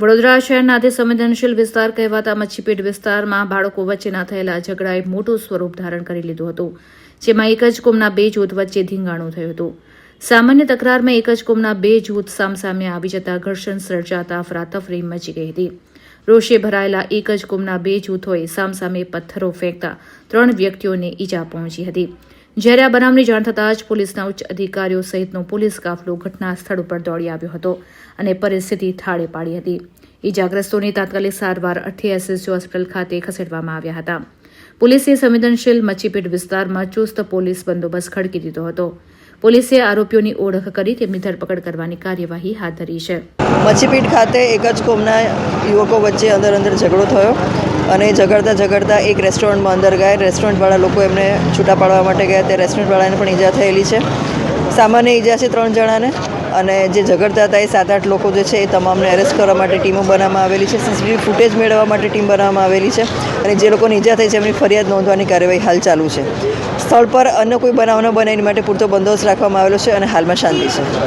વડોદરા શહેરના અતિ સંવેદનશીલ વિસ્તાર કહેવાતા મચ્છીપીટ વિસ્તારમાં બાળકો વચ્ચેના થયેલા ઝઘડાએ મોટું સ્વરૂપ ધારણ કરી લીધું હતું, જેમાં એક જ કોમના બે જૂથ વચ્ચે ધીંગાણું થયું હતું. સામાન્ય તકરારમાં એક જ કોમના બે જૂથ સામસામે આવી જતા ઘર્ષણ સર્જાતા અફરાતફરી મચી ગઈ હતી. રોષે ભરાયેલા એક જ કોમના બે જૂથોએ સામસામે પથ્થરો ફેંકતા ત્રણ વ્યક્તિઓને ઈજા પહોંચી હતી. જ્યારે આ બનાવની જાણ થતાં જ પોલીસના ઉચ્ચ અધિકારીઓ સહિતનો પોલીસ કાફલો ઘટના સ્થળ ઉપર દોડી આવ્યો હતો અને પરિસ્થિતિ થાળે પાડી હતી. ઇજાગ્રસ્તોની તાત્કાલિક સારવાર અઠી એસએસજી હોસ્પિટલ ખાતે ખસેડવામાં આવ્યા હતા. પોલીસે સંવેદનશીલ મચ્છીપીટ વિસ્તારમાં ચુસ્ત પોલીસ બંદોબસ્ત ખડકી દીધો હતો. પોલીસે આરોપીઓની ઓળખ કરી તેમની ધરપકડ કરવાની કાર્યવાહી હાથ ધરી છે. મચ્છીપીઠ ખાતે એક જ કોમના યુવકો વચ્ચે અંદર અંદર ઝઘડો થયો અને ઝઘડતા ઝઘડતા એક રેસ્ટોરન્ટમાં અંદર ગયા. રેસ્ટોરન્ટવાળા લોકો એમને છૂટા પાડવા માટે ગયા. તે રેસ્ટોરન્ટવાળાને પણ ઈજા થયેલી છે. સામાન્ય ઈજા છે ત્રણ જણાને. અને જે ઝઘડતા હતા એ સાત આઠ લોકો જે છે એ તમામને એરેસ્ટ કરવા માટે ટીમો બનાવવામાં આવેલી છે. સીસીટીવી ફૂટેજ મેળવવા માટે ટીમ બનાવવામાં આવેલી છે. અને જે લોકોને ઈજા થઈ છે એમની ફરિયાદ નોંધવાની કાર્યવાહી હાલ ચાલુ છે. સ્થળ પર અન્ય કોઈ બનાવ ન બને એની માટે પૂરતો બંદોબસ્ત રાખવામાં આવેલો છે અને હાલમાં શાંતિ છે.